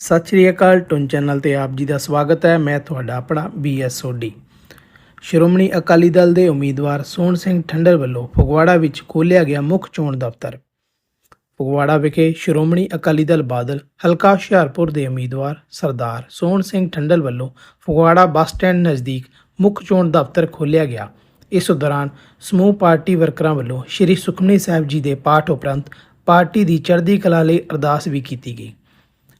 ਸਤਿ ਸ਼੍ਰੀ ਅਕਾਲ ਟੁਨ ਚੈਨਲ ਤੇ ਆਪ ਜੀ ਦਾ ਸਵਾਗਤ ਹੈ, ਮੈਂ ਤੁਹਾਡਾ ਆਪਣਾ ਬੀਐਸ ਸੋਢੀ ਸ਼੍ਰੋਮਣੀ ਅਕਾਲੀ ਦਲ ਦੇ ਉਮੀਦਵਾਰ ਸੋਹਣ ਸਿੰਘ ਠੰਡਰ ਵੱਲੋਂ ਫਗਵਾੜਾ ਵਿੱਚ ਖੋਲ੍ਹਿਆ ਗਿਆ ਮੁੱਖ ਚੋਣ ਦਫ਼ਤਰ। ਫਗਵਾੜਾ ਵਿਖੇ ਸ਼੍ਰੋਮਣੀ ਅਕਾਲੀ ਦਲ ਬਾਦਲ ਹਲਕਾ ਹੁਸ਼ਿਆਰਪੁਰ ਦੇ ਉਮੀਦਵਾਰ ਸਰਦਾਰ ਸੋਹਣ ਸਿੰਘ ਠੰਡਲ ਵੱਲੋਂ ਫਗਵਾੜਾ ਬੱਸ ਸਟੈਂਡ ਨਜ਼ਦੀਕ ਮੁੱਖ ਚੋਣ ਦਫ਼ਤਰ ਖੋਲ੍ਹਿਆ ਗਿਆ। ਇਸ ਦੌਰਾਨ ਸਮੂਹ ਪਾਰਟੀ ਵਰਕਰਾਂ ਵੱਲੋਂ ਸ੍ਰੀ ਸੁਖਮਨੀ ਸਾਹਿਬ ਜੀ ਦੇ ਪਾਠ ਉਪਰੰਤ ਪਾਰਟੀ ਦੀ ਚੜ੍ਹਦੀ ਕਲਾ ਲਈ ਅਰਦਾਸ ਵੀ ਕੀਤੀ ਗਈ।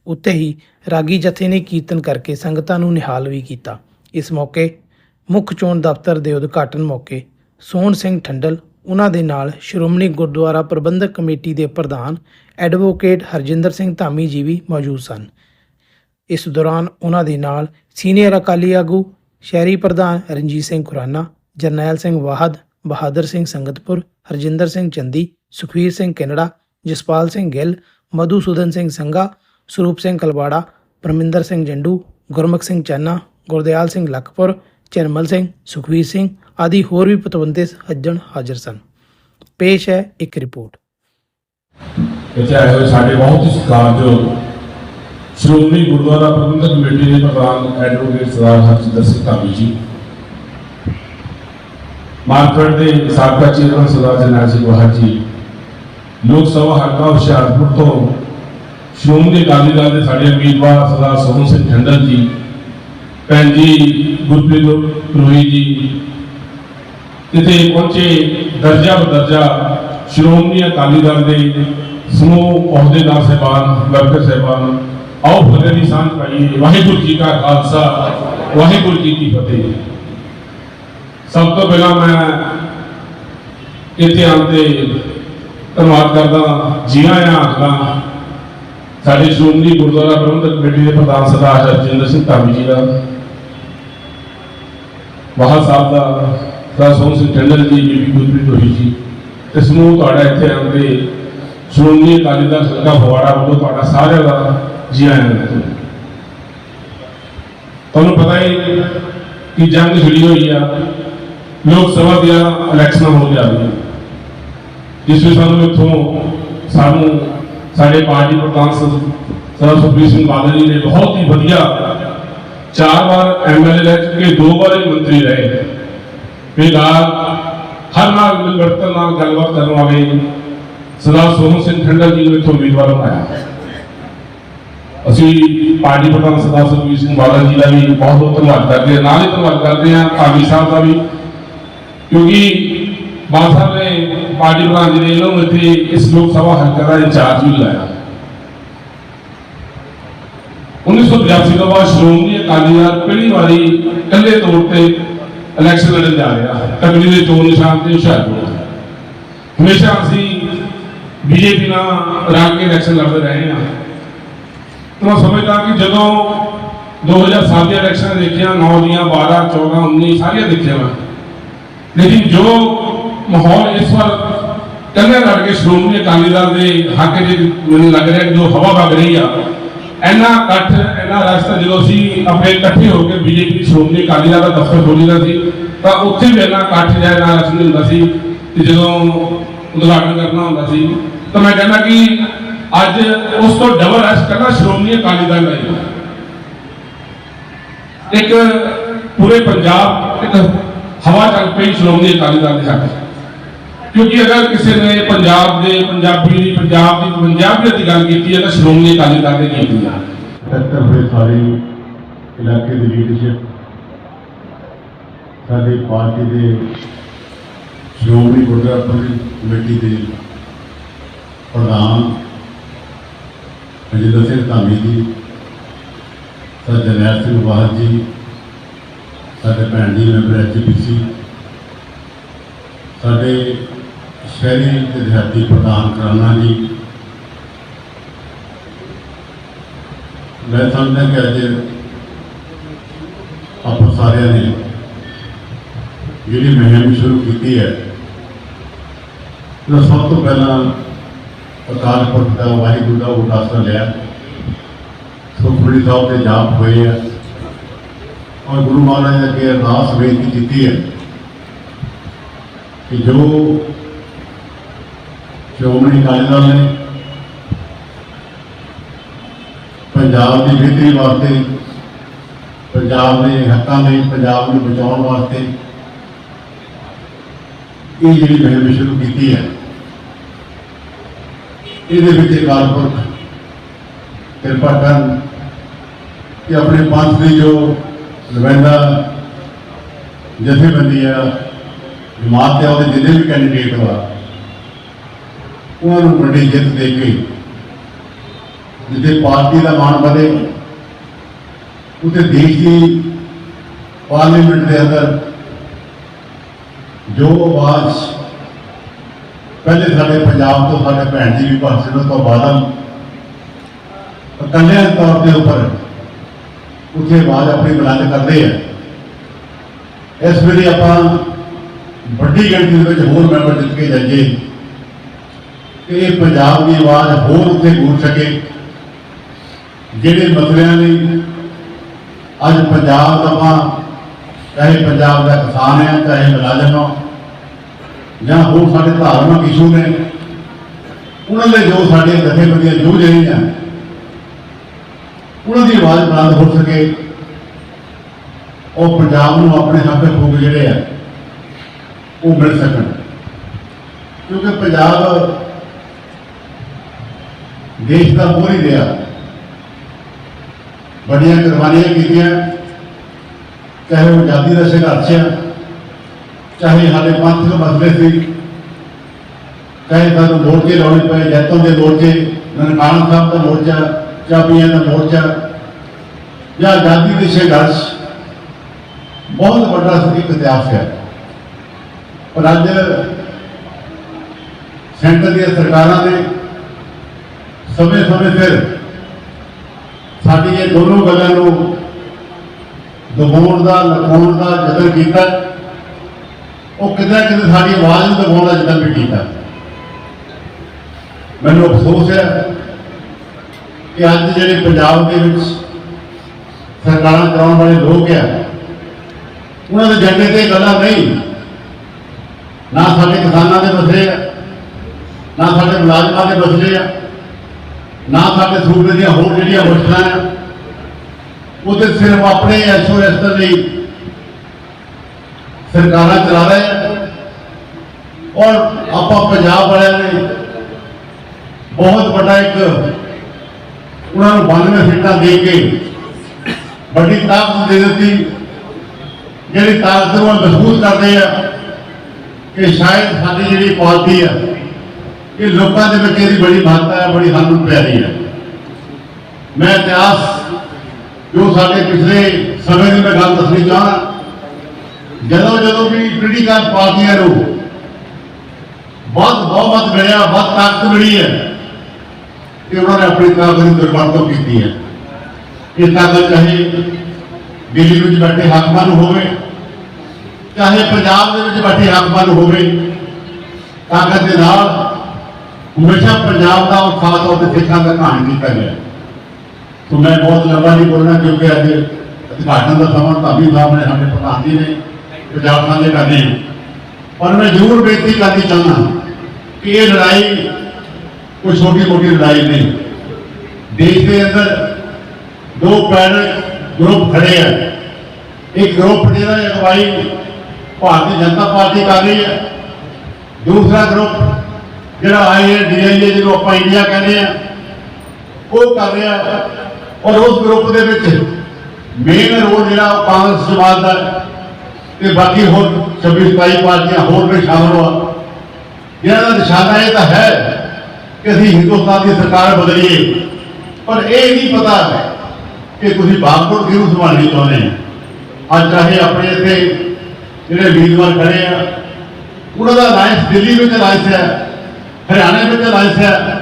ਉੱਤੇ ਹੀ ਰਾਗੀ ਜਥੇ ਨੇ ਕੀਰਤਨ ਕਰਕੇ ਸੰਗਤਾਂ ਨੂੰ ਨਿਹਾਲ ਵੀ ਕੀਤਾ। ਇਸ ਮੌਕੇ ਮੁੱਖ ਚੋਣ ਦਫ਼ਤਰ ਦੇ ਉਦਘਾਟਨ ਮੌਕੇ ਸੋਹਣ ਸਿੰਘ ਠੰਡਲ ਉਹਨਾਂ ਦੇ ਨਾਲ ਸ਼੍ਰੋਮਣੀ ਗੁਰਦੁਆਰਾ ਪ੍ਰਬੰਧਕ ਕਮੇਟੀ ਦੇ ਪ੍ਰਧਾਨ ਐਡਵੋਕੇਟ ਹਰਜਿੰਦਰ ਸਿੰਘ ਧਾਮੀ ਜੀ ਵੀ ਮੌਜੂਦ ਸਨ। ਇਸ ਦੌਰਾਨ ਉਹਨਾਂ ਦੇ ਨਾਲ ਸੀਨੀਅਰ ਅਕਾਲੀ ਆਗੂ, ਸ਼ਹਿਰੀ ਪ੍ਰਧਾਨ ਰਣਜੀਤ ਸਿੰਘ ਖੁਰਾਨਾ, ਜਰਨੈਲ ਸਿੰਘ ਵਾਹਦ, ਬਹਾਦਰ ਸਿੰਘ ਸੰਗਤਪੁਰ, ਹਰਜਿੰਦਰ ਸਿੰਘ ਚੰਦੀ, ਸੁਖਵੀਰ ਸਿੰਘ ਕਿਨੜਾ, ਜਸਪਾਲ ਸਿੰਘ ਗਿੱਲ, ਮਧੂਸੂਦਨ ਸਿੰਘ ਸੰਘਾ ਸਰੂਪ ਸਿੰਘ ਕਲਵਾੜਾ, ਪਰਮਿੰਦਰ ਸਿੰਘ ਜੰਡੂ, ਗੁਰਮੁਖ ਸਿੰਘ ਚੰਨਾ, ਗੁਰਦਿਆਲ ਸਿੰਘ ਲਖਪੁਰ ਚਰਮਲ ਸਿੰਘ, ਸੁਖਵੀਰ ਸਿੰਘ ਆਦਿ ਹੋਰ ਵੀ ਪਤਵੰਤੇ ਸੱਜਣ ਹਾਜ਼ਰ ਸਨ। ਪੇਸ਼ ਹੈ ਇੱਕ ਰਿਪੋਰਟ। ਇੱਥੇ ਆਏ ਹੋਏ ਸਾਡੇ ਬਹੁਤ ਹੀ ਸਤਿਕਾਰਯੋਗ ਸ਼੍ਰੋਮਣੀ ਗੁਰਦੁਆਰਾ ਪ੍ਰਬੰਧਕ ਕਮੇਟੀ ਦੇ ਪ੍ਰਧਾਨ ਐਡਵੋਕੇਟ ਸਰਦਾਰ ਹਰਜਿੰਦਰ ਸਿੰਘ ਧਾਮੀ ਜੀ, ਮਾਰਕੀਟ ਦੇ ਸਾਬਕਾ ਚੇਅਰਮੈਨ ਸਰਦਾਰ ਜਰਨੈਲ ਸਿੰਘ ਵਾਹਦ ਜੀ, ਲੋਕ ਸਭਾ ਹਲਕਾ ਹੁਸ਼ਿਆਰਪੁਰ ਤੋਂ ਸ਼੍ਰੋਮਣੀ ਅਕਾਲੀ ਦਲ ਦੇ ਸਾਡੇ ਉਮੀਦਵਾਰ ਸਰਦਾਰ ਸੋਹਣ ਸਿੰਘ ਠੰਡਲ ਜੀ, ਭੈਣ ਜੀ ਗੁਰਪ੍ਰੀਤ ਰੋਹੀ ਜੀ, ਇੱਥੇ ਪਹੁੰਚੇ ਦਰਜਾ ਬਦਰਜਾ ਸ਼੍ਰੋਮਣੀ ਅਕਾਲੀ ਦਲ ਦੇ ਸਮੂਹ ਅਹੁਦੇਦਾਰ ਸਹਿਬਾਨ, ਵਰਕਰ ਸਹਿਬਾਨ। ਆਓ ਫਤਿਹ ਦੀ ਸਾਂਝ ਪਾਈਏ। ਵਾਹਿਗੁਰੂ ਜੀ ਕਾ ਖਾਲਸਾ, ਵਾਹਿਗੁਰੂ ਜੀ ਕੀ ਫਤਿਹ। ਸਭ ਤੋਂ ਪਹਿਲਾਂ ਮੈਂ ਇੱਥੇ ਆਉਣ ਤੇ ਧੰਨਵਾਦ ਕਰਦਾ, ਜੀ ਆਇਆਂ ਆਖਦਾ ਸਾਡੇ ਸ਼੍ਰੋਮਣੀ ਗੁਰਦੁਆਰਾ ਪ੍ਰਬੰਧਕ ਕਮੇਟੀ ਦੇ ਪ੍ਰਧਾਨ ਸਰਦਾਰ ਹਰਜਿੰਦਰ ਸਿੰਘ ਧਾਮੀ ਜੀ ਦਾ ਵਾਹ ਸਾਹਿਬ ਦਾ ਸਰਦਾਰ ਸੋਹਣ ਸਿੰਘ ਟੰਡਨ ਜੀ ਬੀਬੀ ਗੁਰਪ੍ਰੀਤ ਹੋਈ ਜੀ। ਤੇ ਸਮੂਹ ਤੁਹਾਡਾ ਇੱਥੇ ਆਉਂਦੇ ਸ਼੍ਰੋਮਣੀ ਅਕਾਲੀ ਦਲ ਹਲਕਾ ਫਗਵਾੜਾ ਵੱਲੋਂ ਤੁਹਾਡਾ ਸਾਰਿਆਂ ਦਾ ਜੀ ਆਇਆਂ ਹੈ ਤੁਹਾਨੂੰ ਪਤਾ ਹੀ ਕਿ ਜੰਗ ਛਿੜੀ ਹੋਈ ਆ, ਲੋਕ ਸਭਾ ਦੀਆਂ ਇਲੈਕਸ਼ਨਾਂ ਹੋ ਜਾ ਰਹੀਆਂ। ਜਿਸ ਵਿੱਚ ਸਾਨੂੰ ਇੱਥੋਂ ਸਾਨੂੰ ਸਾਡੇ ਪਾਰਟੀ ਪ੍ਰਧਾਨ ਸਰਦਾਰ ਸੁਖਬੀਰ ਸਿੰਘ ਬਾਦਲ ਜੀ ਨੇ ਬਹੁਤ ਹੀ ਵਧੀਆ ਚਾਰ ਵਾਰ ਐਮਐਲਏ ਰਹਿ ਚੁੱਕੇ ਦੋ ਵਾਰ ਹੀ ਮੰਤਰੀ ਰਹੇ ਫਿਰ ਨਾਲ ਹਰ ਨਾਲ ਮਿਲਵਰਤਨ ਨਾਲ ਗੱਲਬਾਤ ਕਰਨ ਵਾਲੇ ਸਰਦਾਰ ਸੋਹਣ ਸਿੰਘ ਠੰਡਲ ਜੀ ਨੂੰ ਇੱਥੋਂ ਉਮੀਦਵਾਰ ਬਣਾਇਆ ਅਸੀਂ ਪਾਰਟੀ ਪ੍ਰਧਾਨ ਸਰਦਾਰ ਸੁਖਬੀਰ ਸਿੰਘ ਬਾਦਲ ਜੀ ਦਾ ਵੀ ਬਹੁਤ ਬਹੁਤ ਧੰਨਵਾਦ ਕਰਦੇ ਹਾਂ ਨਾਲ ਹੀ ਧੰਨਵਾਦ ਕਰਦੇ ਹਾਂ ਭਾਵੀ ਸਾਹਿਬ ਦਾ ਵੀ ਕਿਉਂਕਿ ਬਾਦ ਸਾਹਿਬ ਨੇ ਪਾਰਟੀ ਪ੍ਰਧਾਨ ਜੀ ਨੇ ਇਹਨਾਂ ਨੂੰ ਇੱਥੇ ਇਸ ਲੋਕ ਸਭਾ ਹਲਕਾ ਦਾ ਇੰਚਾਰਜ ਵੀ ਲਾਇਆ 1982 ਤੋਂ ਬਾਅਦ ਸ਼੍ਰੋਮਣੀ ਅਕਾਲੀ ਦਲ ਪਹਿਲੀ ਵਾਰੀ ਇਕੱਲੇ ਤੌਰ ਤੇ ਇਲੈਕਸ਼ਨ ਲੜਨ ਜਾ ਰਿਹਾ ਹੈ ਤਕੜੀ ਦੇ ਚੋਣ ਨਿਸ਼ਾਨ ਤੇ ਹੁਸ਼ਿਆਰਪੁਰ ਹਮੇਸ਼ਾ ਅਸੀਂ ਬੀਜੇਪੀ ਨਾਲ ਰਲ ਕੇ ਇਲੈਕਸ਼ਨ ਲੜਦੇ ਰਹੇ ਹਾਂ ਤਾਂ ਸਮਝਦਾ ਕਿ ਜਦੋਂ 2007 ਦੀਆਂ ਇਲੈਕਸ਼ਨ ਦੇਖੀਆਂ 9 ਦੀਆਂ 12 14 19 ਸਾਰੀਆਂ ਦੇਖੀਆਂ ਮੈਂ ਲੇਕਿਨ ਜੋ ਮਾਹੌਲ ਇਸ ਵਾਰ ਕੱਲੇ ਲੜ ਕੇ ਸ਼੍ਰੋਮਣੀ ਅਕਾਲੀ ਦਲ ਦੇ ਹੱਕ ਦੇ ਮੈਨੂੰ ਲੱਗ ਰਿਹਾ ਜੋ ਹਵਾ ਵਗ ਰਹੀ ਆ, ਇੰਨਾ ਇਕੱਠ, ਇੰਨਾ ਰਸਤਾ ਜਦੋਂ ਅਸੀਂ ਆਪਣੇ ਇਕੱਠੇ ਹੋ ਕੇ ਬੀਜੇਪੀ ਸ਼੍ਰੋਮਣੀ ਅਕਾਲੀ ਦਲ ਦਾ ਦਫ਼ਤਰ ਖੋਲੀਦਾ ਸੀ, ਤਾਂ ਉੱਥੇ ਵੀ ਇੰਨਾ ਇਕੱਠ ਜਾਂ ਇੰਨਾ ਰਸਮ ਹੁੰਦਾ ਸੀ ਕਿ ਜਦੋਂ ਉਦਘਾਟਨ ਕਰਨਾ ਹੁੰਦਾ ਸੀ। ਤਾਂ ਮੈਂ ਕਹਿੰਦਾ ਕਿ ਅੱਜ ਉਸ ਤੋਂ ਡਬਲ ਰਸ਼ ਕਰਨਾ ਸ਼੍ਰੋਮਣੀ ਅਕਾਲੀ ਦਲ ਦਾ ਇੱਕ ਪੂਰੇ ਪੰਜਾਬ, ਇੱਕ ਹਵਾ ਚੱਲ ਪਈ ਸ਼੍ਰੋਮਣੀ ਅਕਾਲੀ ਦਲ ਦੇ ਹੱਕ ਕਿਉਂਕਿ ਅਗਰ ਕਿਸੇ ਨੇ ਪੰਜਾਬ ਦੇ, ਪੰਜਾਬੀ ਦੀ ਪੰਜਾਬ ਦੀ ਪੰਜਾਬੀਅਤ ਦੀ ਗੱਲ ਕੀਤੀ ਹੈ, ਤਾਂ ਸ਼੍ਰੋਮਣੀ ਅਕਾਲੀ ਦਲ ਦੇ ਕੀਤੀ ਹੈ ਟੱਕਰ ਹੋਏ ਸਾਰੀ ਇਲਾਕੇ ਦੀ ਲੀਡਰਸ਼ਿਪ ਸਾਡੇ ਪਾਰਟੀ ਦੇ ਸ਼੍ਰੋਮਣੀ ਗੁਰਦੁਆਰਾ ਕਮੇਟੀ ਦੇ ਪ੍ਰਧਾਨ ਅਜਿਤ ਸਿੰਘ ਧਾਮੀ ਜੀ ਸਰ ਜਰਨੈਲ ਸਿੰਘ ਵਾਹਦ ਜੀ, ਸਾਡੇ ਭੈਣ ਜੀ, ਮੈਂਬਰ ਐਚਪੀਸੀ ਸਾਡੇ ਸ਼ਹਿਰੀ ਤੇ ਦਿਹਾਤੀ ਪ੍ਰਧਾਨ ਕਰਾਨਾ ਜੀ ਮੈਂ ਸਮਝਦਾ ਕਿ ਅੱਜ ਆਪਾਂ ਸਾਰਿਆਂ ਨੇ ਜਿਹੜੀ ਮੁਹਿੰਮ ਸ਼ੁਰੂ ਕੀਤੀ ਹੈ ਤਾਂ ਸਭ ਤੋਂ ਪਹਿਲਾਂ ਅਕਾਲ ਪੁਰਖ ਦਾ ਵਾਹਿਗੁਰੂ ਦਾ ਉਦਾਸਾ ਲਿਆ ਸੁਖਮਨੀ ਸਾਹਿਬ ਦੇ ਜਾਪ ਹੋਏ ਆ ਔਰ ਗੁਰੂ ਮਹਾਰਾਜ ਨੇ ਅੱਗੇ ਅਰਦਾਸ ਬੇਨਤੀ ਕੀਤੀ ਹੈ ਕਿ ਜੋ ਸ਼੍ਰੋਮਣੀ ਅਕਾਲੀ ਦਲ ਨੇ। ਪੰਜਾਬ ਦੀ ਬਿਹਤਰੀ ਵਾਸਤੇ, ਪੰਜਾਬ ਦੇ ਹੱਕਾਂ ਲਈ, ਪੰਜਾਬ ਨੂੰ ਬਚਾਉਣ ਵਾਸਤੇ ਇਹ ਜਿਹੜੀ ਮੁਹਿੰਮ ਸ਼ੁਰੂ ਕੀਤੀ ਹੈ। ਇਹਦੇ ਵਿੱਚ ਅਕਾਲ ਪੁਰਖ ਕਿਰਪਾ ਕਰਨ ਕਿ ਆਪਣੇ ਪੰਥ ਦੀ ਜੋ ਨੁਮਾਇੰਦਾ ਜਥੇਬੰਦੀ ਆ, ਜਮਾਤ ਦੇ ਉਹਦੇ ਜਿੰਨੇ ਵੀ ਕੈਂਡੀਡੇਟ ਵਾ ਉਹਨਾਂ ਨੂੰ ਵੱਡੀ ਜਿੱਤ ਦੇ ਕੇ ਜਿੱਥੇ ਪਾਰਟੀ ਦਾ ਮਾਣ ਵਧੇ, ਉੱਥੇ ਦੇਸ਼ ਦੀ ਪਾਰਲੀਮੈਂਟ ਦੇ ਅੰਦਰ ਜੋ ਆਵਾਜ਼ ਪਹਿਲੇ ਸਾਡੇ ਪੰਜਾਬ ਤੋਂ ਸਾਡੇ ਭੈਣ ਜੀ ਵੀ ਭਗਤ ਤੋਂ ਬਾਅਦ ਇਕੱਲੇ ਤੌਰ ਦੇ ਉੱਪਰ ਉੱਥੇ ਆਵਾਜ਼ ਆਪਣੀ ਬੁਲੰਦ ਕਰਦੇ ਆ। ਇਸ ਵੇਲੇ ਆਪਾਂ ਵੱਡੀ ਗਿਣਤੀ ਦੇ ਵਿੱਚ ਹੋਰ ਮੈਂਬਰ ਜਿੱਤ ਕੇ ਜਾਈਏ। ਕਿ ਇਹ ਪੰਜਾਬ ਦੀ ਆਵਾਜ਼ ਹੋਰ ਉੱਥੇ ਗੂੰਜ ਸਕੇ। ਜਿਹੜੇ ਮਸਲਿਆਂ ਲਈ ਅੱਜ ਪੰਜਾਬ ਦਾ ਮਾਂ, ਚਾਹੇ ਪੰਜਾਬ ਦਾ ਕਿਸਾਨ ਹੈ, ਚਾਹੇ ਮੁਲਾਜ਼ਮ ਆ ਜਾਂ ਹੋਰ ਸਾਡੇ ਧਾਰਮਿਕ ਇਸ਼ੂ ਨੇ, ਉਹਨਾਂ ਲਈ ਜੋ ਸਾਡੇ ਜਥੇਬੰਦੀਆਂ ਜੂਝ ਰਹੀਆਂ, ਉਹਨਾਂ ਦੀ ਆਵਾਜ਼ ਬੁਲੰਦ ਹੋ ਸਕੇ। ਉਹ ਪੰਜਾਬ ਨੂੰ ਆਪਣੇ ਹੱਕ ਹਕੂਕ ਜਿਹੜੇ ਆ, ਉਹ ਮਿਲ ਸਕਣ। ਕਿਉਂਕਿ ਪੰਜਾਬ ਦੇਸ਼ ਦਾ ਮੋਹਰੀ ਰਿਹਾ। ਬੜੀਆਂ ਕੁਰਬਾਨੀਆਂ ਕੀਤੀਆਂ। ਚਾਹੇ ਉਹ ਆਜ਼ਾਦੀ ਦਾ ਸੰਘਰਸ਼ ਆ, ਚਾਹੇ ਸਾਡੇ ਪੰਥਕ ਮਸਲੇ ਸੀ, ਚਾਹੇ ਸਾਨੂੰ ਮੋਰਚੇ ਲਾਉਣੇ ਪਏ, ਜੈਤੋਂ ਦੇ ਮੋਰਚੇ, ਨਨਕਾਣਾ ਸਾਹਿਬ ਦਾ ਮੋਰਚਾ, ਚਾਬੀਆਂ ਦਾ ਮੋਰਚਾ, ਜਾਂ ਆਜ਼ਾਦੀ ਦੇ ਸੰਘਰਸ਼, ਬਹੁਤ ਵੱਡਾ ਇੱਕ ਇਤਿਹਾਸ ਹੈ ਪਰ ਅੱਜ ਸੈਂਟਰ ਦੀਆਂ ਸਰਕਾਰਾਂ ਨੇ ਸਮੇਂ ਸਮੇਂ ਸਿਰ ਸਾਡੀ ਇਹ ਦੋਨੋਂ ਗੱਲਾਂ ਨੂੰ ਦਬਾਉਣ ਦਾ ਲਗਾਉਣ ਦਾ ਯਤਨ ਕੀਤਾ। ਉਹ ਕਿਤੇ ਨਾ ਕਿਤੇ ਸਾਡੀ ਆਵਾਜ਼ ਨੂੰ ਦਬਾਉਣ ਦਾ ਯਤਨ ਵੀ ਕੀਤਾ। ਮੈਨੂੰ ਅਫਸੋਸ ਹੈ ਕਿ ਅੱਜ ਜਿਹੜੇ ਪੰਜਾਬ ਦੇ ਵਿੱਚ ਸਰਕਾਰਾਂ ਚਲਾਉਣ ਵਾਲੇ ਲੋਕ ਆ, ਉਹਨਾਂ ਦੇ ਏਜੰਡੇ ਤੇ ਗੱਲਾਂ ਨਹੀਂ। ਨਾ ਸਾਡੇ ਕਿਸਾਨਾਂ ਦੇ ਮਸਲੇ ਆ, ਨਾ ਸਾਡੇ ਮੁਲਾਜ਼ਮਾਂ ਦੇ ਮਸਲੇ ਆ। ਨਾ ਸਾਡੇ ਸੂਬੇ ਦੀਆਂ ਹੋਰ ਜਿਹੜੀਆਂ ਮੁਸ਼ਕਲਾਂ ਉਹਦੇ ਸਿਰਫ ਆਪਣੇ ਐਸ਼ੋ ਦੇ ਲਈ ਸਰਕਾਰਾਂ ਚਲਾ ਰਹੇ ਆ। ਔਰ ਆਪਾਂ ਪੰਜਾਬ ਵਾਲਿਆਂ ਨੇ ਬਹੁਤ ਵੱਡਾ ਇੱਕ ਉਹਨਾਂ ਨੂੰ 92 ਸੀਟਾਂ ਦੇ ਕੇ ਵੱਡੀ ਤਾਕਤ ਦੇ ਦਿੱਤੀ, ਜਿਹੜੀ ਤਾਕਤ ਨੂੰ ਉਹ ਮਹਿਸੂਸ ਕਰਦੇ ਆ ਕਿ ਸ਼ਾਇਦ ਸਾਡੀ ਜਿਹੜੀ ਪਾਰਟੀ ਆ ਇਹ ਲੋਕਾਂ ਦੇ ਵਿੱਚ ਇਹਦੀ ਬੜੀ ਮਹੱਤਤਾ ਹੈ ਬੜੀ ਸਾਨੂੰ ਪਿਆਰੀ ਹੈ ਮੈਂ ਇਤਿਹਾਸ ਜੋ ਸਾਡੇ ਪਿਛਲੇ ਸਮੇਂ ਦੀ ਮੈਂ ਗੱਲ ਦੱਸਣੀ ਚਾਹਣਾ ਜਦੋਂ ਜਦੋਂ ਵੀ ਪੋਲੀਟੀਕਲ ਪਾਰਟੀਆਂ ਨੂੰ ਬਹੁਤ ਬਹੁਮਤ ਮਿਲਿਆ ਬਹੁਤ ਤਾਕਤ ਮਿਲੀ ਹੈ ਕਿ ਉਹਨਾਂ ਨੇ ਆਪਣੀ ਤਾਕਤ ਦੀ ਦੁਰਵਰਤੋਂ ਕੀਤੀ ਹੈ ਇਹ ਤਾਕਤ ਚਾਹੇ ਦਿੱਲੀ ਵਿੱਚ ਬੈਠੇ ਹਾਕਮਾਂ ਨੂੰ ਹੋਵੇ ਚਾਹੇ ਪੰਜਾਬ ਦੇ ਵਿੱਚ ਬੈਠੇ ਹਾਕਮਾਂ ਨੂੰ ਹੋਵੇ ਤਾਕਤ ਦੇ ਨਾਲ ਹਮੇਸ਼ਾ ਪੰਜਾਬ ਦਾ ਉਹ ਖਾਸ ਤੌਰ ਤੇ ਸਿੱਖਾਂ ਦਾ ਕਹਾਣੀ ਕੀਤਾ ਗਿਆ ਤੋ ਮੈਂ ਬਹੁਤ ਲੰਬਾ ਨਹੀਂ ਬੋਲਣਾ ਕਿਉਂਕਿ ਅੱਜ ਉਦਘਾਟਨ ਦਾ ਸਮਾਂ ਧਾਮੀ ਸਾਹਿਬ ਨੇ ਸਾਡੇ ਪ੍ਰਧਾਨ ਜੀ ਨੇ, ਪੰਜਾਬ ਸਾਂਝੇ ਕਰਨੇ ਪਰ ਮੈਂ ਜ਼ਰੂਰ ਬੇਨਤੀ ਕਰਨੀ ਚਾਹੁੰਦਾ ਕਿ ਇਹ ਲੜਾਈ ਕੋਈ ਛੋਟੀ ਮੋਟੀ ਲੜਾਈ ਨਹੀਂ। ਦੇਸ਼ ਦੇ ਅੰਦਰ ਦੋ ਪੈਰ ਗਰੁੱਪ ਖੜੇ ਆ। ਇੱਕ ਗਰੁੱਪ ਜਿਹੜਾ ਅਗਵਾਈ ਭਾਰਤੀ ਜਨਤਾ ਪਾਰਟੀ ਕਰ ਰਹੀ ਹੈ। ਦੂਸਰਾ ਗਰੁੱਪ ਜਿਹੜਾ ਆਈ ਹੈ ਡੀਆਈਏ ਜਿਹਨੂੰ ਆਪਾਂ ਇੰਡੀਆ ਕਹਿੰਦੇ ਆ, ਉਹ ਕਰ ਰਿਹਾ ਔਰ ਉਸ ਗਰੁੱਪ ਦੇ ਵਿੱਚ ਮੇਨ ਰੋਲ ਜਿਹੜਾ ਉਹ ਕਾਂਗਰਸ ਜਮਾਤ ਦਾ ਤੇ ਬਾਕੀ ਹੋਰ 26 27 ਪਾਰਟੀਆਂ ਹੋਰ ਵੀ ਸ਼ਾਮਲ ਹੋ ਇਹਨਾਂ ਦਾ ਨਿਸ਼ਾਨਾ ਇਹ ਤਾਂ ਹੈ ਕਿ ਅਸੀਂ ਹਿੰਦੁਸਤਾਨ ਦੀ ਸਰਕਾਰ ਬਦਲੀਏ। ਪਰ ਇਹ ਨਹੀਂ ਪਤਾ ਕਿ ਤੁਸੀਂ ਬਾਗਪੁਰ ਕਿਹਨੂੰ ਸੰਭਾਲਣੀ ਚਾਹੁੰਦੇ ਆ ਅੱਜ ਚਾਹੇ ਆਪਣੇ ਇੱਥੇ ਜਿਹੜੇ ਉਮੀਦਵਾਰ ਖੜੇ ਆ, ਉਹਨਾਂ ਦਾ ਅਲਾਇੰਸ ਦਿੱਲੀ ਵਿੱਚ ਅਲਾਇੰਸ ਹੈ। ਹਰਿਆਣਾ ਵਿੱਚ ਅਲਾਇੰਸ ਹੈ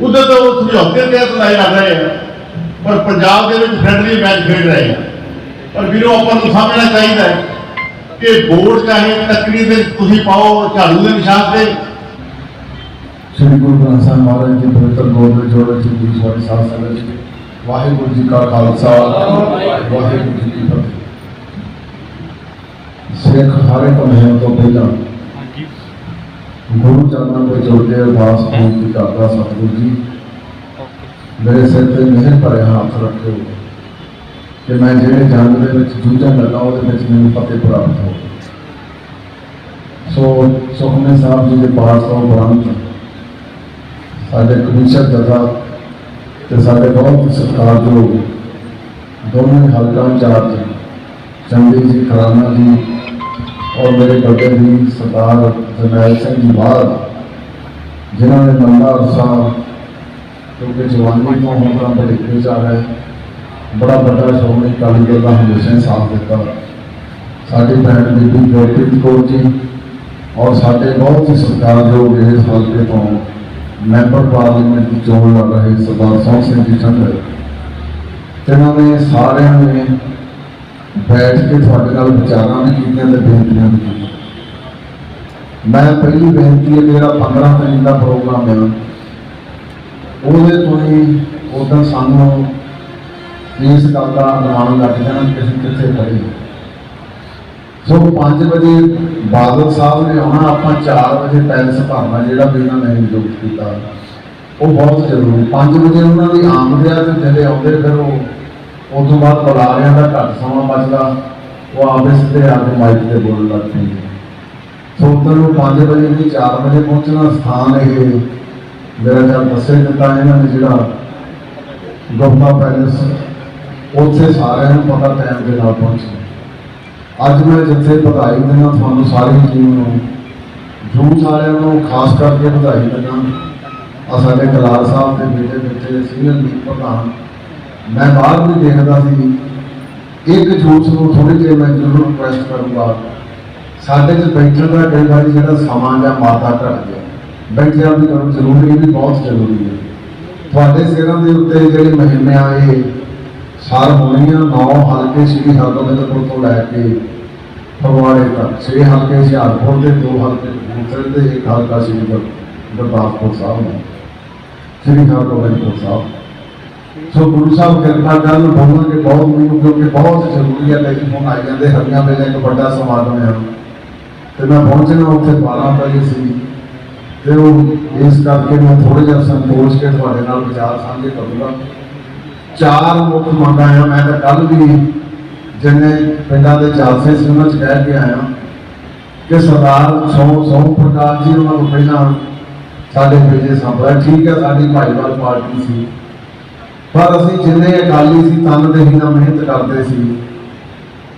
ਉਧਰ ਤੋਂ ਉਹ ਸਮਝੌਤੇ ਤੇ ਲੜਾਈ ਲੜ ਰਹੇ ਆ ਪਰ ਪੰਜਾਬ ਦੇ ਵਿੱਚ ਫ੍ਰੈਂਡਲੀ ਮੈਚ ਖੇਡ ਰਹੇ ਆ ਪਰ ਵੀਰੋ ਆਪਾਂ ਨੂੰ ਸਮਝਣਾ ਚਾਹੀਦਾ ਹੈ ਕਿ ਵੋਟ ਚਾਹੇ ਤਕੜੀ ਦੇ ਤੁਸੀਂ ਪਾਓ ਝਾੜੂ ਦੇ ਨਿਸ਼ਾਨ ਤੇ ਸ੍ਰੀ ਗੁਰੂ ਗ੍ਰੰਥ ਸਾਹਿਬ ਮਹਾਰਾਜ ਜੀ ਪਵਿੱਤਰ ਗੋਬਿੰਦ ਜੋੜੇ ਜੀ ਦੀ ਸਵਾਰੀ ਸਾਧ ਸੰਗਤ ਜੀ ਵਾਹਿਗੁਰੂ ਜੀ ਕਾ ਖਾਲਸਾ ਵਾਹਿਗੁਰੂ ਜੀ ਕੀ ਫਤਿਹ ਸਿੱਖ ਹਰ ਇੱਕ ਮਹਿਮ ਤੋਂ ਪਹਿਲਾਂ ਗੁਰੂ ਚਰਨਾਂ ਵਿੱਚ ਜੁੜ ਕੇ ਅਰਦਾਸ ਬੇਨਤੀ ਕਰਦਾ ਸਤਿਗੁਰੂ ਜੀ। ਮੇਰੇ ਸਿਰ ਤੇ ਮਿਹਰ ਭਰਿਆ ਹੱਥ ਰੱਖਿਓ ਕਿ ਮੈਂ ਜਿਹੜੇ ਜੰਗ ਦੇ ਵਿੱਚ ਜੂਝਣ ਲੱਗਾ ਉਹਦੇ ਵਿੱਚ ਮੈਨੂੰ ਫਤਿਹ ਪ੍ਰਾਪਤ ਹੋ ਸੋ ਸੁਖਮਨੀ ਸਾਹਿਬ ਜੀ ਦੇ ਪਾਸ ਤੋਂ ਉਪਰੰਤ ਸਾਡੇ ਕਮਿਸ਼ਨ ਜਥਾ ਤੇ ਸਾਡੇ ਬਹੁਤ ਹੀ ਸਤਿਕਾਰਯੋਗ ਦੋਨੋਂ ਹੀ ਹਲਕਾ ਇੰਚਾਰਜ ਚੰਦੀ ਜੀ ਖਰਾਨਾ ਜੀ ਔਰ ਮੇਰੇ ਵੱਡੇ ਵੀ ਸਰਦਾਰ ਜਰਨੈਲ ਸਿੰਘ ਜੀ ਬਾਹਰ ਜਿਨ੍ਹਾਂ ਨੇ ਲੰਬਾ ਅਰਸਾ ਕਿਉਂਕਿ ਜਵਾਨੀ ਤੋਂ ਹੁਣ ਤਾਂ ਬੜੇ ਜਾ ਰਿਹਾ, ਬੜਾ ਵੱਡਾ ਸ਼੍ਰੋਮਣੀ ਅਕਾਲੀ ਦਲ ਦਾ ਹਮੇਸ਼ਾ ਹੀ ਸਾਥ ਦਿੱਤਾ। ਸਾਡੀ ਭੈਣ ਬੀਬੀ ਗੁਰਪ੍ਰੀਤ ਕੌਰ ਜੀ ਔਰ ਸਾਡੇ ਬਹੁਤ ਹੀ ਸਤਿਕਾਰਯੋਗ ਇਸ ਹਲਕੇ ਤੋਂ ਮੈਂਬਰ ਪਾਰਲੀਮੈਂਟ ਦੀ ਚੋਣ ਲੜ ਰਹੇ ਸਰਦਾਰ ਸੋਹਣ ਸਿੰਘ ਜੀ ਚੰਦਰ ਜਿਨ੍ਹਾਂ ਨੇ ਸਾਰਿਆਂ ਨੇ ਬੈਠ ਕੇ ਤੁਹਾਡੇ ਨਾਲ ਵਿਚਾਰਾਂ ਵੀ ਕੀਤੀਆਂ ਤੇ ਬੇਨਤੀਆਂ ਵੀ ਮੈਂ ਪਹਿਲੀ ਬੇਨਤੀ ਹੈ ਮੇਰਾ 15 ਤਰੀਕ ਦਾ ਪ੍ਰੋਗਰਾਮ ਹੈ ਉਹਦੇ ਤੋਂ ਹੀ ਉਦੋਂ ਸਾਨੂੰ ਇਸ ਗੱਲ ਦਾ ਅਨੁਮਾਨ ਲੱਗ ਜਾਣਾ ਕਿ ਅਸੀਂ ਕਿੱਥੇ ਖੜੇ ਸੋ 5 ਵਜੇ ਬਾਦਲ ਸਾਹਿਬ ਨੇ ਆਉਣਾ, ਆਪਾਂ 4 ਵਜੇ ਪੈਲਸ ਭਰਨਾ, ਜਿਹੜਾ ਵੀ ਇਹਨਾਂ ਨੇ ਨਿਯੁਕਤ ਕੀਤਾ। ਉਹ ਬਹੁਤ ਜ਼ਰੂਰੀ 5 ਵਜੇ ਉਹਨਾਂ ਦੀ ਆਮਦ ਆ ਤੇ ਜਿਹੜੇ ਆਉਂਦੇ, ਫਿਰ ਉਹ ਉਸ ਤੋਂ ਬਾਅਦ ਬੁਲਾਰਿਆਂ ਦਾ ਘੱਟ ਸਮਾਂ ਬਚਦਾ, ਉਹ ਆਪੇ ਸਿੱਧੇ ਆ ਮਾਈਕ ਤੇ ਬੋਲਣ ਲੱਗ ਪੈਂਦੇ। ਸੋ ਉੱਧਰ ਨੂੰ 5 ਵਜੇ ਨਹੀਂ 4 ਵਜੇ ਪਹੁੰਚਣਾ ਸਥਾਨ ਇਹ ਮੇਰਾ ਜਦ ਦੱਸੇ ਦਿੱਤਾ ਇਹਨਾਂ ਨੇ ਜਿਹੜਾ ਗੁਪਤਾ ਪੈਲਸ, ਉੱਥੇ ਸਾਰਿਆਂ ਨੂੰ ਪਤਾ ਟਾਈਮ ਦੇ ਨਾਲ ਪਹੁੰਚਣਾ। ਅੱਜ ਮੈਂ ਜਿੱਥੇ ਵਧਾਈ ਦਿੰਦਾ ਤੁਹਾਨੂੰ ਸਾਰੀ ਟੀਮ ਨੂੰ ਜੂਸ ਸਾਰਿਆਂ ਨੂੰ ਖਾਸ ਕਰਕੇ ਵਧਾਈ ਦਿੰਦਾ। ਆ ਸਾਡੇ ਕਲਾਰ ਸਾਹਿਬ ਦੇ ਬੇਟੇ ਬੱਚੇ ਸੀਨੀਅਰ ਪ੍ਰਧਾਨ ਮੈਂ ਬਾਹਰ ਵੀ ਦੇਖਦਾ ਸੀ ਇੱਕ ਜੂਸ ਨੂੰ ਥੋੜੀ ਜਿਹੀ ਮੈਂ ਜ਼ਰੂਰ ਰਿਕੁਐਸਟ ਕਰੂੰਗਾ। ਸਾਡੇ ਚ ਬੈਠਣ ਦਾ ਕਈ ਵਾਰੀ ਜਿਹੜਾ ਸਮਾਂ ਜਾਂ ਮਾਤਾ ਘਰ ਗਿਆ ਬੈਠਿਆ ਦੀ ਕਰੋ ਜ਼ਰੂਰੀ ਇਹ ਵੀ ਬਹੁਤ ਜ਼ਰੂਰੀ ਹੈ। ਤੁਹਾਡੇ ਸਿਰਾਂ ਦੇ ਉੱਤੇ ਜਿਹੜੇ ਮੁਹਿੰਮ ਆ ਇਹ ਸਾਰ ਹੋਣੀਆਂ ਨੌ ਹਲਕੇ ਸ਼੍ਰੀ ਹਰਗੋਬਿੰਦਪੁਰ ਤੋਂ ਲੈ ਕੇ ਫਗਵਾੜੇ ਤੱਕ। ਛੇ ਹਲਕੇ ਹੁਸ਼ਿਆਰਪੁਰ ਦੇ, ਦੋ ਹਲਕੇ ਕਪੂਰਥਲੇ ਦੇ, ਇੱਕ ਹਲਕਾ ਸ਼੍ਰੀ ਗੁਰ- ਗੁਰਦਾਸਪੁਰ ਸਾਹਿਬ ਨੇ ਸ਼੍ਰੀ ਹਰਗੋਬਿੰਦਪੁਰ ਸਾਹਿਬ। ਸੋ ਗੁਰੂ ਸਾਹਿਬ ਕਿਰਪਾ ਕਰਨ ਬੋਲਾਂਗੇ ਬਹੁਤ ਮੈਨੂੰ ਕਿਉਂਕਿ ਬਹੁਤ ਜ਼ਰੂਰੀ ਹੈ ਟੈਲੀਫੋਨ ਆਈ ਜਾਂਦੇ ਹਰੀਆਂ ਵੇਲੇ ਇੱਕ ਵੱਡਾ ਸਮਾਗਮ ਹੈ। ਤੇ ਮੈਂ ਪਹੁੰਚਣਾ ਉੱਥੇ 12 ਵਜੇ ਸੀ। ਤੇ ਉਹ ਇਸ ਕਰਕੇ ਮੈਂ ਥੋੜਾ ਜਿਹਾ ਸੰਤੋਸ਼ ਕੇ ਤੁਹਾਡੇ ਨਾਲ ਵਿਚਾਰ ਸਾਂਝੇ ਕਰੂੰਗਾ। ਚਾਰ ਮੁੱਖ ਮੰਗਾਂ ਆ, ਮੈਂ ਤਾਂ ਕੱਲ ਵੀ ਜਿੰਨੇ ਪਿੰਡਾਂ ਦੇ ਚਾਲਸੇ ਸੀ ਉਹਨਾਂ ਚ ਕਹਿ ਕੇ ਆਇਆ। ਕਿ ਸਰਦਾਰ ਸੋ ਸੋ ਪ੍ਰਕਾਸ਼ ਜੀ ਉਹਨਾਂ ਨੂੰ ਪਹਿਲਾਂ ਸਾਡੇ ਭੇਜੇ ਸੰਭਾਇਆ ਠੀਕ ਹੈ, ਸਾਡੀ ਭਾਈਵਾਲ ਪਾਰਟੀ ਸੀ। ਪਰ ਅਸੀਂ ਜਿੰਨੇ ਅਕਾਲੀ ਸੀ, ਤਨ ਦੇ ਹੀ ਨਾ ਮਿਹਨਤ ਕਰਦੇ ਸੀ।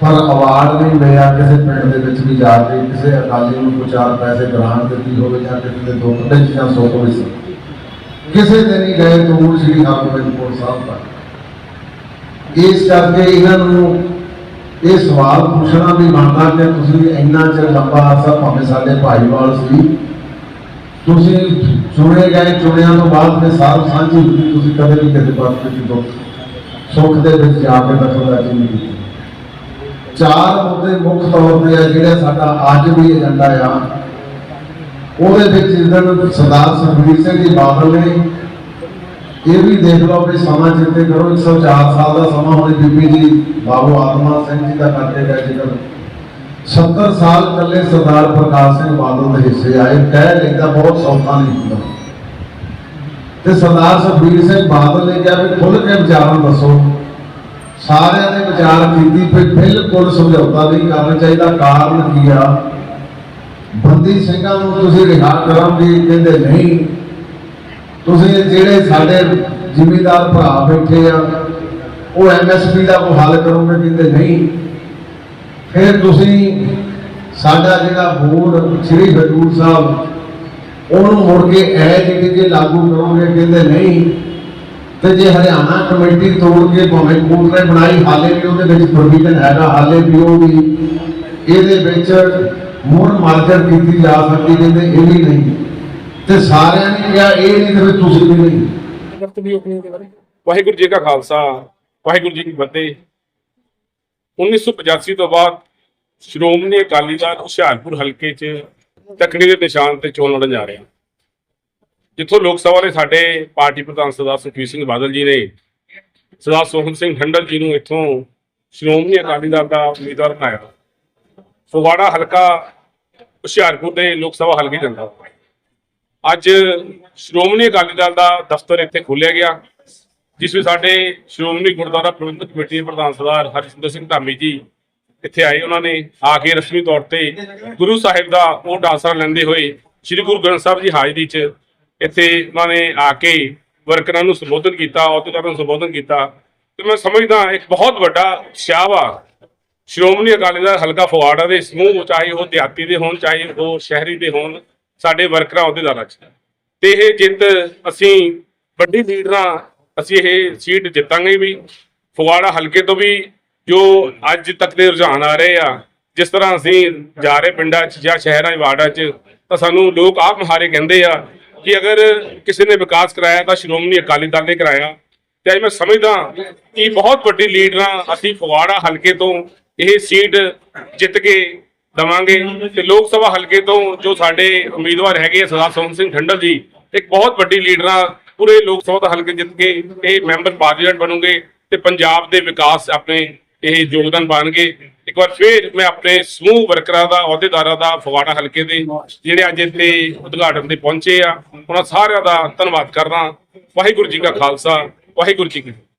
ਪਰ ਅਵਾਰਡ ਨਹੀਂ ਮਿਲਿਆ, ਕਿਸੇ ਪਿੰਡ ਦੇ ਵਿੱਚ ਵੀ ਜਾ ਕੇ ਕਿਸੇ ਅਕਾਲੀ ਨੂੰ ਕੋਈ ਚਾਰ ਪੈਸੇ ਗ੍ਰਾਂਟ ਦਿੱਤੀ ਹੋਵੇ ਜਾਂ ਕਿਸੇ ਦੇ ਦੁੱਖ ਵਿੱਚ ਜਾਂ ਸੁੱਖ ਵਿੱਚ ਕਿਸੇ ਦੇ ਨਹੀਂ ਗਏ ਦੂਰ ਸ਼੍ਰੀ ਹਰਗੋਬਿੰਦਪੁਰ ਸਾਹਿਬ ਤੱਕ। ਇਸ ਕਰਕੇ ਇਹਨਾਂ ਨੂੰ ਇਹ ਸਵਾਲ ਪੁੱਛਣਾ ਵੀ ਬਣਦਾ ਕਿ ਤੁਸੀਂ ਇੰਨਾ ਚਿਰ ਲੰਬਾ ਅਰਸਾ ਭਾਵੇਂ ਸਾਡੇ ਭਾਈਵਾਲ ਸੀ ਤੁਸੀਂ ਚੁਣੇ ਗਏ, ਚੁਣਿਆਂ ਤੋਂ ਬਾਅਦ ਦੇ ਸਾਰ ਸਾਂਝੀ ਹੁੰਦੀ, ਤੁਸੀਂ ਕਦੇ ਵੀ ਕਦੇ ਪਾਸੇ ਵਿੱਚ ਦੁੱਖ ਸੁੱਖ ਦੇ ਵਿੱਚ ਜਾ ਕੇ ਦਖਲਅੰਦਾਜ਼ੀ ਨਹੀਂ ਕੀਤੀ ਚਾਰ ਮੁੱਦੇ ਮੁੱਖ ਤੌਰ ਤੇ ਆ, ਜਿਹੜਾ ਸਾਡਾ ਅੱਜ ਵੀ ਏਜੰਡਾ ਆ। ਉਹਦੇ ਵਿੱਚ ਜਿੱਦਣ ਸਰਦਾਰ ਸੁਖਬੀਰ ਸਿੰਘ ਜੀ ਬਾਦਲ ਨੇ ਇਹ ਵੀ ਦੇਖ ਲਓ ਵੀ ਸਮਾਂ ਚਿੰਤੇ ਕਰੋ 104 ਸਾਲ ਦਾ ਸਮਾਂ ਹੋਣੀ ਬੀਬੀ ਜੀ ਬਾਬੂ ਆਤਮਾ ਸਿੰਘ ਜੀ ਦਾ ਕਰਕੇ ਗਏ ਜਿਕਰ 70 ਸਾਲ ਕੱਲੇ ਸਰਦਾਰ ਪ੍ਰਕਾਸ਼ ਸਿੰਘ ਬਾਦਲ ਦੇ ਹਿੱਸੇ ਆਏ ਕਹਿ ਲੈਂਦਾ ਬਹੁਤ ਸੌਖਾ ਨਹੀਂ ਹੁੰਦਾ। ਤੇ ਸਰਦਾਰ ਸੁਖਬੀਰ ਸਿੰਘ ਬਾਦਲ ਨੇ ਕਿਹਾ ਵੀ ਖੁੱਲ ਕੇ ਵਿਚਾਰਾਂ ਦੱਸੋ। ਸਾਰਿਆਂ ਨੇ ਵਿਚਾਰ ਕੀਤੀ ਵੀ ਬਿਲਕੁਲ ਸਮਝੌਤਾ ਨਹੀਂ ਕਰਨਾ ਚਾਹੀਦਾ, ਕਾਰਨ ਕੀ ਆ? ਬੰਦੀ ਸਿੰਘਾਂ ਨੂੰ ਤੁਸੀਂ ਰਿਹਾ ਕਰੋਗੇ, ਕਹਿੰਦੇ ਨਹੀਂ। ਤੁਸੀਂ ਜਿਹੜੇ ਸਾਡੇ ਜ਼ਿਮੀਦਾਰ ਭਰਾ ਬੈਠੇ ਆ, ਉਹ ਐਮਐਸਪੀ ਦਾ ਕੋਈ ਹੱਲ ਕਰੋਗੇ, ਕਹਿੰਦੇ ਨਹੀਂ। ਫਿਰ ਤੁਸੀਂ ਸਾਡਾ ਜਿਹੜਾ ਬੋਰਡ ਸ੍ਰੀ ਹਜੂਰ ਸਾਹਿਬ, ਉਹਨੂੰ ਮੁੜ ਕੇ ਇਹ ਜਿਹੜੇ ਜੇ ਲਾਗੂ ਕਰੋਗੇ ਕਹਿੰਦੇ ਨਹੀਂ, ਤੇ ਜੇ ਹਰਿਆਣਾ ਕਮੇਟੀ ਤੋੜ ਕੇ ਭਾਵੇਂ ਕੋਰਟ ਨੇ ਬਣਾਈ, ਹਾਲੇ ਵੀ ਉਹਦੇ ਵਿੱਚ ਪ੍ਰੋਵੀਜ਼ਨ ਹੈਗਾ, ਹਾਲੇ ਵੀ ਉਹ ਵੀ, ਇਹਦੇ ਵਿੱਚ ਮੁੜ ਮਾਰਜਰ ਕੀਤੀ ਜਾ ਸਕਦੀ, ਕਹਿੰਦੇ ਇਹ ਵੀ ਨਹੀਂ। ਤੇ ਸਾਰਿਆਂ ਨੇ ਕਿਹਾ, ਇਹ ਨਹੀਂ ਤੇ ਤੁਸੀਂ ਵੀ ਨਹੀਂ। ਵਾਹਿਗੁਰੂ ਜੀ ਕਾ ਖਾਲਸਾ, ਵਾਹਿਗੁਰੂ ਜੀ ਕੀ ਫਤਿਹ। 1985 ਤੋਂ ਬਾਅਦ ਸ਼੍ਰੋਮਣੀ ਅਕਾਲੀ ਦਲ ਹੁਸ਼ਿਆਰਪੁਰ ਹਲਕੇ 'ਚ ਤਕੜੀ ਦੇ ਨਿਸ਼ਾਨ ਤੇ ਚੋਣ ਲੜਨ ਜਾ ਰਿਹਾ। ਜਿੱਥੋਂ ਲੋਕ ਸਭਾ ਦੇ ਸਾਡੇ ਪਾਰਟੀ ਪ੍ਰਧਾਨ ਸਰਦਾਰ ਸੁਖਬੀਰ ਸਿੰਘ ਬਾਦਲ ਜੀ ਨੇ ਸਰਦਾਰ ਸੋਹਣ ਸਿੰਘ ਠੰਡਲ ਜੀ ਨੂੰ ਇੱਥੋਂ ਸ਼੍ਰੋਮਣੀ ਅਕਾਲੀ ਦਲ ਦਾ ਉਮੀਦਵਾਰ ਬਣਾਇਆ। ਫਗਵਾੜਾ ਹਲਕਾ ਹੁਸ਼ਿਆਰਪੁਰ ਦੇ ਲੋਕ ਸਭਾ ਹਲਕੇ ਜਾਂਦਾ। ਅੱਜ ਸ਼੍ਰੋਮਣੀ ਅਕਾਲੀ ਦਲ ਦਾ ਦਫ਼ਤਰ ਇੱਥੇ ਖੋਲ੍ਹਿਆ ਗਿਆ। ਜਿਸ ਵਿੱਚ ਸਾਡੇ ਸ਼੍ਰੋਮਣੀ ਗੁਰਦੁਆਰਾ ਪ੍ਰਬੰਧਕ ਕਮੇਟੀ ਦੇ ਪ੍ਰਧਾਨ ਸਰਦਾਰ ਹਰਜਿੰਦਰ ਸਿੰਘ ਧਾਮੀ ਜੀ ਇੱਥੇ ਆਏ। ਉਹਨਾਂ ਨੇ ਆ ਕੇ ਰਸਮੀ ਤੌਰ ਤੇ ਗੁਰੂ ਸਾਹਿਬ ਦਾ ਉਹ ਆਸਰਾ ਲੈਂਦੇ ਹੋਏ ਸ੍ਰੀ ਗੁਰੂ ਗ੍ਰੰਥ ਸਾਹਿਬ ਜੀ ਹਾਜ਼ਰੀ 'ਚ ਇੱਥੇ ਉਹਨਾਂ ਨੇ ਆ ਕੇ ਵਰਕਰਾਂ ਨੂੰ ਸੰਬੋਧਨ ਕੀਤਾ ਅਹੁਦੇਦਾਰਾਂ ਨੂੰ ਸੰਬੋਧਨ ਕੀਤਾ। ਤੇ ਮੈਂ ਸਮਝਦਾ ਇੱਕ ਬਹੁਤ ਵੱਡਾ ਉਤਸ਼ਾਹ ਵਾ ਸ਼੍ਰੋਮਣੀ ਅਕਾਲੀ ਦਲ ਹਲਕਾ ਫਗਵਾੜਾ ਦੇ ਸਮੂਹ, ਚਾਹੇ ਉਹ ਦਿਹਾਤੀ ਦੇ ਹੋਣ, ਚਾਹੇ ਉਹ ਸ਼ਹਿਰੀ ਦੇ ਹੋਣ, ਸਾਡੇ ਵਰਕਰਾਂ ਅਹੁਦੇਦਾਰਾਂ 'ਚ। ਤੇ ਇਹ ਜਿੱਤ ਅਸੀਂ ਵੱਡੀ ਲੀਡਰਾਂ ਅਸੀਂ ਇਹ ਸੀਟ ਜਿੱਤਾਂਗੇ ਵੀ ਫਗਵਾੜਾ ਹਲਕੇ ਤੋਂ ਵੀ ਜੋ ਅੱਜ ਤੱਕ ਦੇ ਰੁਝਾਨ ਆ ਰਹੇ ਆ, ਜਿਸ ਤਰ੍ਹਾਂ ਅਸੀਂ ਜਾ ਰਹੇ ਪਿੰਡਾਂ 'ਚ ਜਾਂ ਸ਼ਹਿਰਾਂ 'ਚ, ਵਾਰਡਾਂ 'ਚ, ਤਾਂ ਸਾਨੂੰ ਲੋਕ ਆਪ ਮੁਹਾਰੇ ਕਹਿੰਦੇ ਆ ਕਿ ਅਗਰ ਕਿਸੇ ਨੇ ਵਿਕਾਸ ਕਰਾਇਆ ਤਾਂ ਸ਼੍ਰੋਮਣੀ ਅਕਾਲੀ ਦਲ ਨੇ ਕਰਾਇਆ। ਤੇ ਅੱਜ ਮੈਂ ਸਮਝਦਾ ਕਿ ਬਹੁਤ ਵੱਡੀ ਲੀਡਰਾਂ ਅਸੀਂ ਫਗਵਾੜਾ ਹਲਕੇ ਤੋਂ ਇਹ ਸੀਟ ਜਿੱਤ ਕੇ ਦਵਾਂਗੇ। ਤੇ ਲੋਕ ਸਭਾ ਹਲਕੇ ਤੋਂ ਜੋ ਸਾਡੇ ਉਮੀਦਵਾਰ ਹੈਗੇ ਆ ਸਰਦਾਰ ਸੋਹਣ ਸਿੰਘ ਠੰਡਲ ਜੀ, ਇੱਕ ਬਹੁਤ ਵੱਡੀ ਲੀਡਰਾਂ ਪੂਰੇ ਲੋਕ ਸਭਾ ਦਾ ਹਲਕੇ ਜਿੱਤ ਕੇ ਇਹ ਮੈਂਬਰ ਪਾਰਲੀਮੈਂਟ ਬਣੂਗੇ ਤੇ ਪੰਜਾਬ ਦੇ ਵਿਕਾਸ ਆਪਣੇ ਇਹ ਯੋਗਦਾਨ ਪਾਣਗੇ। ਇੱਕ ਵਾਰ ਫੇਰ ਮੈਂ ਆਪਣੇ ਸਮੂਹ ਵਰਕਰਾਂ ਦਾ, ਅਹੁਦੇਦਾਰਾਂ ਦਾ ਫਗਵਾੜਾ ਹਲਕੇ ਦੇ ਜਿਹੜੇ ਅੱਜ ਇੱਥੇ ਉਦਘਾਟਨ ਤੇ ਪਹੁੰਚੇ ਆ, ਉਹਨਾਂ ਸਾਰਿਆਂ ਦਾ ਧੰਨਵਾਦ ਕਰਦਾ। ਵਾਹਿਗੁਰੂ ਜੀ ਕਾ ਖਾਲਸਾ, ਵਾਹਿਗੁਰੂ ਜੀ ਕੀ